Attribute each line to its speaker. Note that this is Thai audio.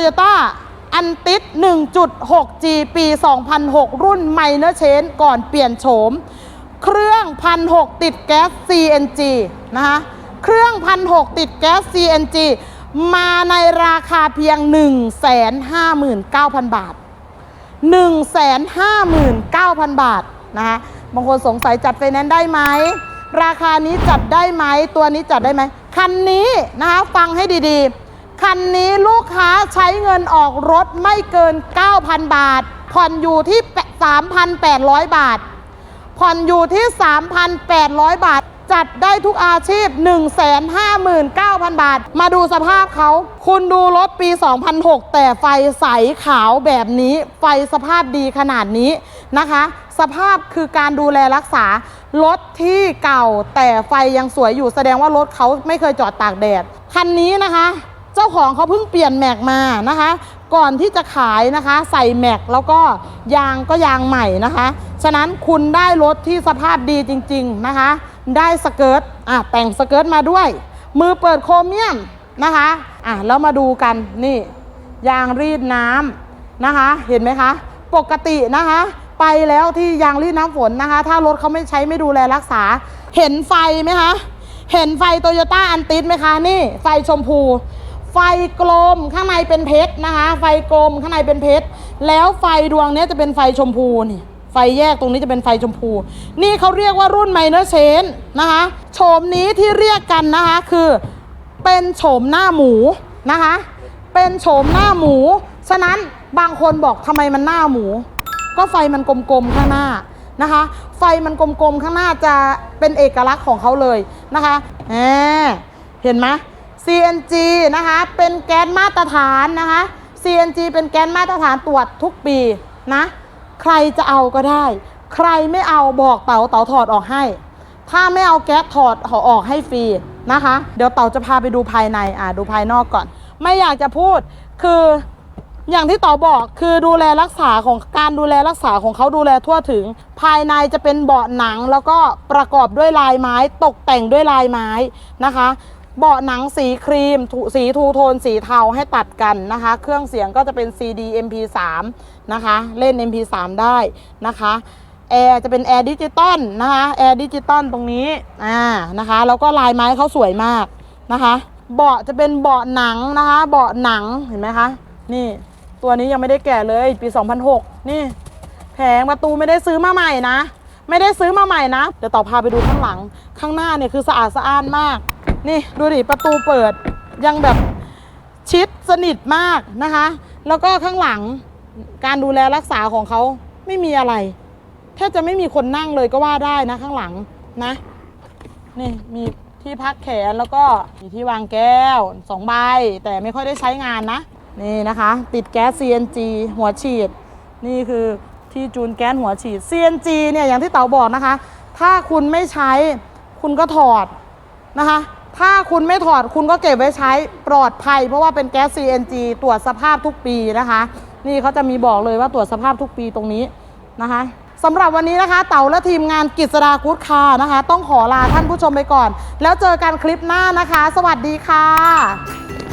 Speaker 1: Toyota อันติด 1.6G ปี 2006 รุ่นไมเนอร์เชนก่อนเปลี่ยนโฉม เครื่องพันหติดแก๊ส CNG นะคะเครื่องพันหติดแก๊ส CNG มาในราคาเพียง 159,000 บาท 159,000 บาทนะคะบางคนสงสัยจัดไฟแนนซ์ได้ไหม ราคานี้จัดได้ไหม ตัวนี้จัดได้ไหม คันนี้นะคะฟังให้ดีๆ คันนี้ลูกค้าใช้เงินออกรถไม่เกิน 9,000 บาท ผ่อนอยู่ที่ 3,800 บาท ผ่อนอยู่ที่ 3,800 บาท จัดได้ทุกอาชีพ 159,000 บาท มาดูสภาพเขา คุณดูรถปี 2006 แต่ไฟใสขาวแบบนี้ ไฟสภาพดีขนาดนี้นะคะ สภาพคือการดูแลรักษา รถที่เก่าแต่ไฟยังสวยอยู่แสดงว่ารถเขาไม่เคยจอดตากแดด คันนี้นะคะ เจ้าของเขาเพิ่งเปลี่ยนแม็กมานะคะ ก่อนที่จะขายนะคะ ใส่แม็กแล้วก็ยางก็ยางใหม่นะคะ ฉะนั้นคุณได้รถที่สภาพดีจริง ๆนะคะ ได้สเกิร์ตอะแต่งสเกิร์ตมาด้วย มือเปิดโครเมียมนะคะอะแล้วมาดูกันนี่ ยางรีดน้ำนะคะ เห็นไหมคะ ปกตินะคะ ไปแล้วที่ยางรีดน้ำฝนนะคะ ถ้ารถเขาไม่ใช้ไม่ดูแลรักษา เห็นไฟไหมคะ เห็นไฟโตโยต้าอันติสไหมคะ นี่ไฟชมพู ไฟกลมข้างในเป็นเพชรนะคะ ไฟกลมข้างในเป็นเพชร แล้วไฟดวงนี้จะเป็นไฟชมพูนี่ไฟแยกตรงนี้จะเป็นไฟชมพู นี่เขาเรียกว่ารุ่นไมเนอร์เชนนะคะโฉมนี้ที่เรียกกันนะคะคือเป็นโฉมหน้าหมูนะคะ เป็นโฉมหน้าหมู ฉะนั้นบางคนบอกทำไมมันหน้าหมู ก็ไฟมันกลมๆข้างหน้านะคะ ไฟมันกลมๆข้างหน้าจะเป็นเอกลักษณ์ของเขาเลยนะคะแหมเห็นไหม CNG นะคะเป็นแก๊สมาตรฐานนะคะ CNG เป็นแก๊สมาตรฐานตรวจทุกปีนะใครจะเอาก็ได้ ใครไม่เอาบอกเต๋าเต๋าถอดออกให้ ถ้าไม่เอาแก๊สถอดออกให้ฟรีนะคะ เดี๋ยวเต๋าจะพาไปดูภายในอ่าดูภายนอกก่อน ไม่อยากจะพูดคืออย่างที่เต๋อบอกคือดูแลรักษาของการดูแลรักษาของเขาดูแลทั่วถึง ภายในจะเป็นเบาะหนังแล้วก็ประกอบด้วยลายไม้ตกแต่งด้วยลายไม้นะคะ เบาะหนังสีครีมสีทูโทนสีเทาให้ตัดกันนะคะ เครื่องเสียงก็จะเป็น CD MP3 นะคะ เล่น MP3 ได้นะคะแอร์จะเป็นแอร์ดิจิตอลนะคะแอร์ดิจิตอลตรงนี้อ่านะคะแล้วก็ลายไม้เขาสวยมากนะคะเบาะจะเป็นเบาะหนังนะคะ เบาะหนังเห็นไหมคะ นี่ ตัวนี้ยังไม่ได้แกะเลยปี 2006 นี่แผงประตูไม่ได้ซื้อมาใหม่นะ ไม่ได้ซื้อมาใหม่นะ เดี๋ยวต่อพาไปดูข้างหลังข้างหน้าเนี่ยคือสะอาดสะอ้านมาก นี่ดูดิประตูเปิดยังแบบชิดสนิทมากนะคะ แล้วก็ข้างหลังการดูแลรักษาของเขาไม่มีอะไรแทบจะไม่มีคนนั่งเลยก็ว่าได้นะข้างหลังนะนี่มีที่พักแขนแล้วก็มีที่วางแก้วสองใบ แต่ไม่ค่อยได้ใช้งานนะ นี่นะคะ ติดแก๊ส CNG หัวฉีด นี่คือที่จูนแก๊สหัวฉีด CNG เนี่ยอย่างที่เต๋าบอกนะคะ ถ้าคุณไม่ใช้คุณก็ถอดนะคะ ถ้าคุณไม่ถอดคุณก็เก็บไว้ใช้ปลอดภัย เพราะว่าเป็นแก๊ส CNG ตรวจสภาพทุกปีนะคะ นี่เขาจะมีบอกเลยว่าตรวจสภาพทุกปีตรงนี้นะคะสำหรับวันนี้นะคะ เต๋าและทีมงานกิจสดากูดคานะคะ ต้องขอลาท่านผู้ชมไปก่อน แล้วเจอกันคลิปหน้านะคะ สวัสดีค่ะ